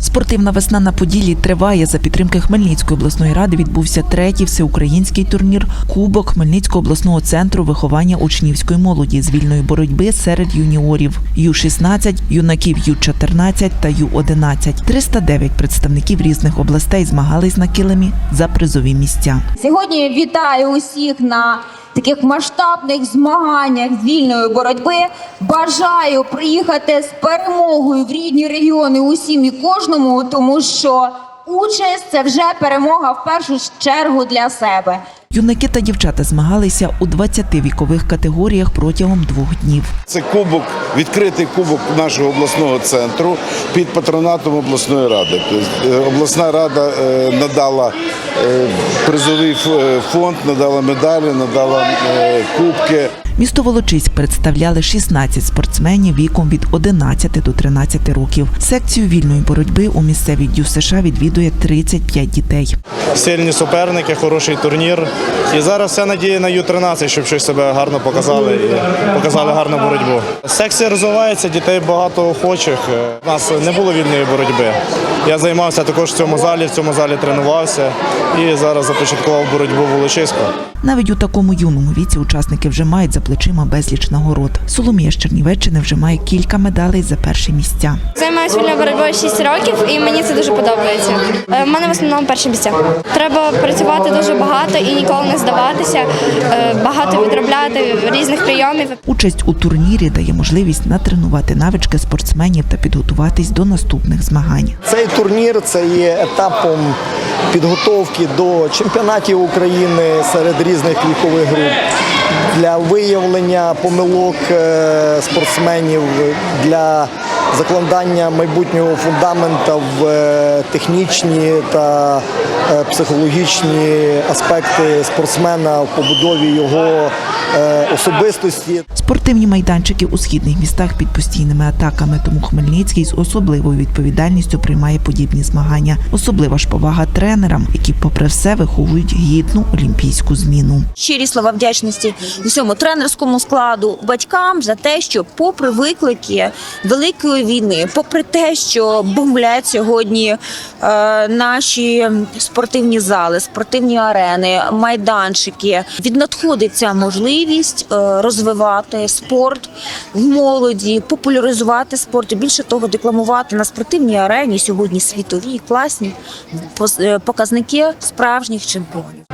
Спортивна весна на Поділлі триває. За підтримки Хмельницької обласної ради відбувся третій всеукраїнський турнір Кубок Хмельницького обласного центру виховання учнівської молоді з вільної боротьби серед юніорів Ю-16, юнаків Ю-14 та Ю-11. 309 представників різних областей змагались на килимі за призові місця. Сьогодні вітаю усіх на таких масштабних змаганнях з вільної боротьби. Бажаю приїхати з перемогою в рідні регіони усім і кожному, тому що участь це вже перемога в першу чергу для себе. Юнаки та дівчата змагалися у 20 вікових категоріях протягом двох днів. Це кубок, відкритий кубок нашого обласного центру під патронатом обласної ради. Обласна рада е, надала е, призовий фонд, надала медалі, надала е, кубки. Місто Волочиськ представляли 16 спортсменів віком від 11 до 13 років. Секцію вільної боротьби у місцевій дю США відвідує 35 дітей. сильні суперники, хороший турнір. І зараз вся надія на Ю-13, щоб щось себе гарно показали і показали гарну боротьбу. Секція розвивається, дітей багато охочих. У нас не було вільної боротьби. Я займався також в цьому залі, в цьому залі тренувався і зараз започаткував боротьбу в Волочиську. Навіть у такому юному віці учасники вже мають за плечима безліч нагород. Соломія з Чернівеччини вже має кілька медалей за перші місця. Займаюся вільною боротьбою 6 років і мені це дуже подобається. Е, В мене в основному перші місця. Треба працювати дуже багато і ніколи не здаватися, е, багато відробляти різних прийомів. Участь у турнірі дає можливість натренувати навички спортсменів та підготуватись до наступних змагань. Цей турнір це є етапом підготовки до чемпіонатів України серед різних вікових груп для виявлення помилок е, спортсменів, для закладання майбутнього фундамента в е, технічні та е, психологічні аспекти спортсмена в побудові його особистості. Спортивні майданчики у східних містах під постійними атаками, тому Хмельницький з особливою відповідальністю приймає подібні змагання. Особлива ж повага тренерам, які, попри все, виховують гідну олімпійську зміну. щирі слова вдячності усьому тренерському складу, батькам за те, що, попри виклики великої війни, попри те, що бомблять сьогодні е, наші спортивні зали, спортивні арени, майданчики, віднадходить ця можливість е, розвивати спорт в молоді, популяризувати спорт і більше того, декламувати на спортивній арені сьогодні світові класні е, показники справжніх чемпіонів.